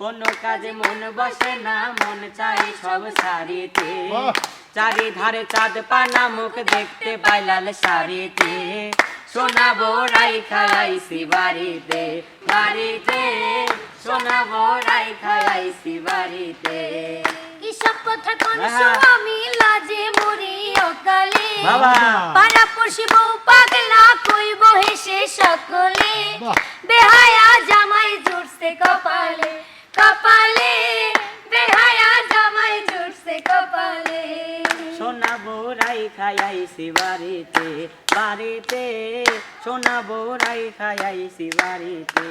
কোনো কাজে মন বসে না মন চাই সব সারিতে। চারিধারে চাঁদ পানা মুখ দেখতে পাই লাল শাড়িতে শোনাবো রাই খাইছি বাড়িতে বাড়িতে। শোনাবো রাই খাইছি বাড়িতে। কি সব কথা কোন। আমি লাজে মরি অকালে। পাড়া পড়শি বউ পাগলা কইব হেসে সকলে। বেহায়া জামাই জুটছে খাইছি বাড়িতে বাড়িতে শোনাবো রাই খাইছি বাড়িতে।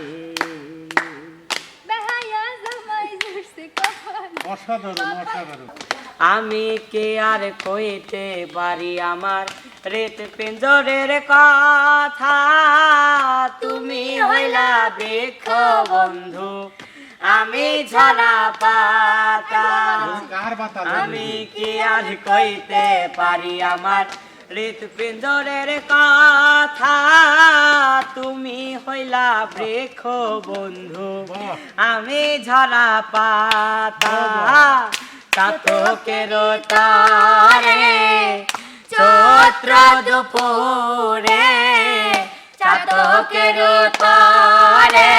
বেহায়া জামাই জুটছে কপালে। অসাধারণ অসাধারণ। আমি কে আর কইতে পারি আমার রেত পেঞ্জরের কথা? তুমি হইলা দেখো বন্ধু আমি ঝরা পাতা। আমি কি আর কইতে পারি আমার হৃদ পিঞ্জরের কথা তুমি হইলা বৃক্ষ বন্ধু আমি ঝরা পাতা চাতকের তারে চৈত্র দুপুরে চাতকের তারে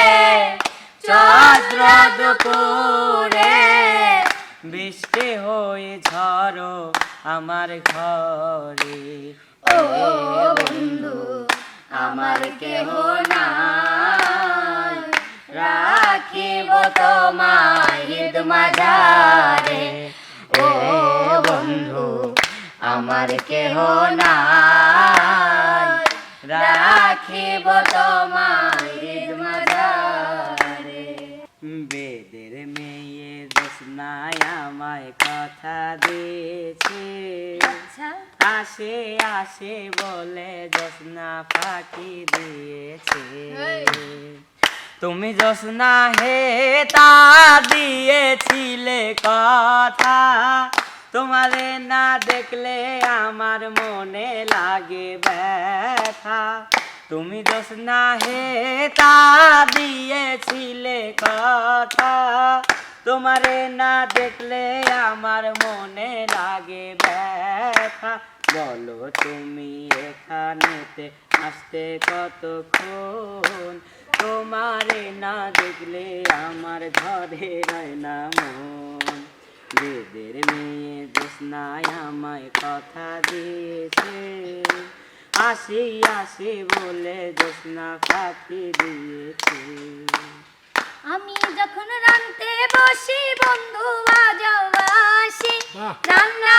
চৈত্র দুপুরে। বৃষ্টি হয়ে ঝড়ো আমার ঘরে ও বন্ধু, আমার কেহ নাই। রাখিব তোমায় ঈদ মাঝারে। ও বন্ধু, আমার কেহ নাই। রাখিব তোমায় আসে আসে বলে জোসনা ফাঁকি দিয়েছে। তুমি জোসনা হে তা দিয়েছিলে কথা। তোমারে না দেখলে আমার মনে লাগে ব্যথা। তুমি জোসনা হে তা দিয়েছিলে কথা। তোমারে না দেখলে আমার মনে লাগে ব্যথা। বলো তুমি এখানেতে আসতে কতক্ষণ? তোমারে না দেখলে আমার ঘরে রয় না মন। বেদের মেয়ে দোসনায় আমায় কথা দিয়েছে। আসি আসি বলে জোসনা ফাঁকি দিয়েছে। আমি যখন রানতে বসি বন্ধু বাজাও আসি। রান্না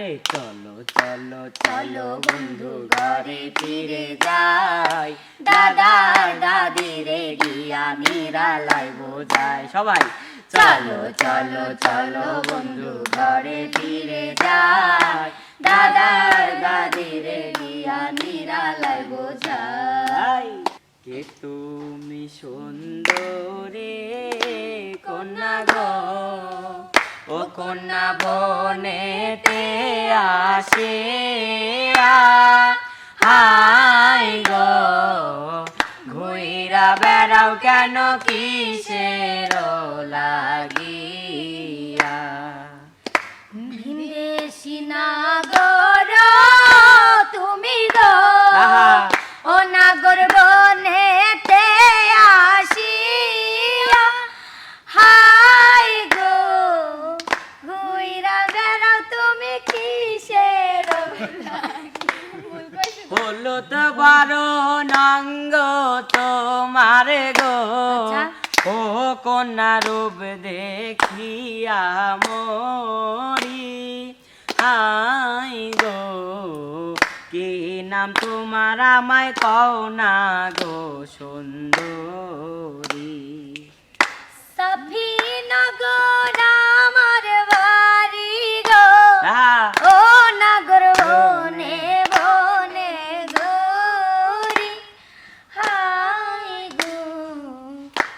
আরে চলো চলো চলো বন্ধু ঘরে ফিরে যাই। দাদা দাদি রে গিয়া নিরালাই বোঝাই সবাই। চলো চলো চলো বন্ধু ঘরে ফিরে যাই। দাদা দাদি রে গিয়া নিরালাই বোঝাই কে তুমি সুন্দরে কন্যা গো? কন্যা বনেতে আসে হাই গো ঘুইরা বেড়াও কেন কিসের লাগিয়া জগত বারো নাঙ্গ তোমার গো। আচ্ছা। ও কন্যা রূপ দেখিয়া মরি। আই গো কি নাম তোমার আমায় কও না গো সুন্দরী। সফি নগরা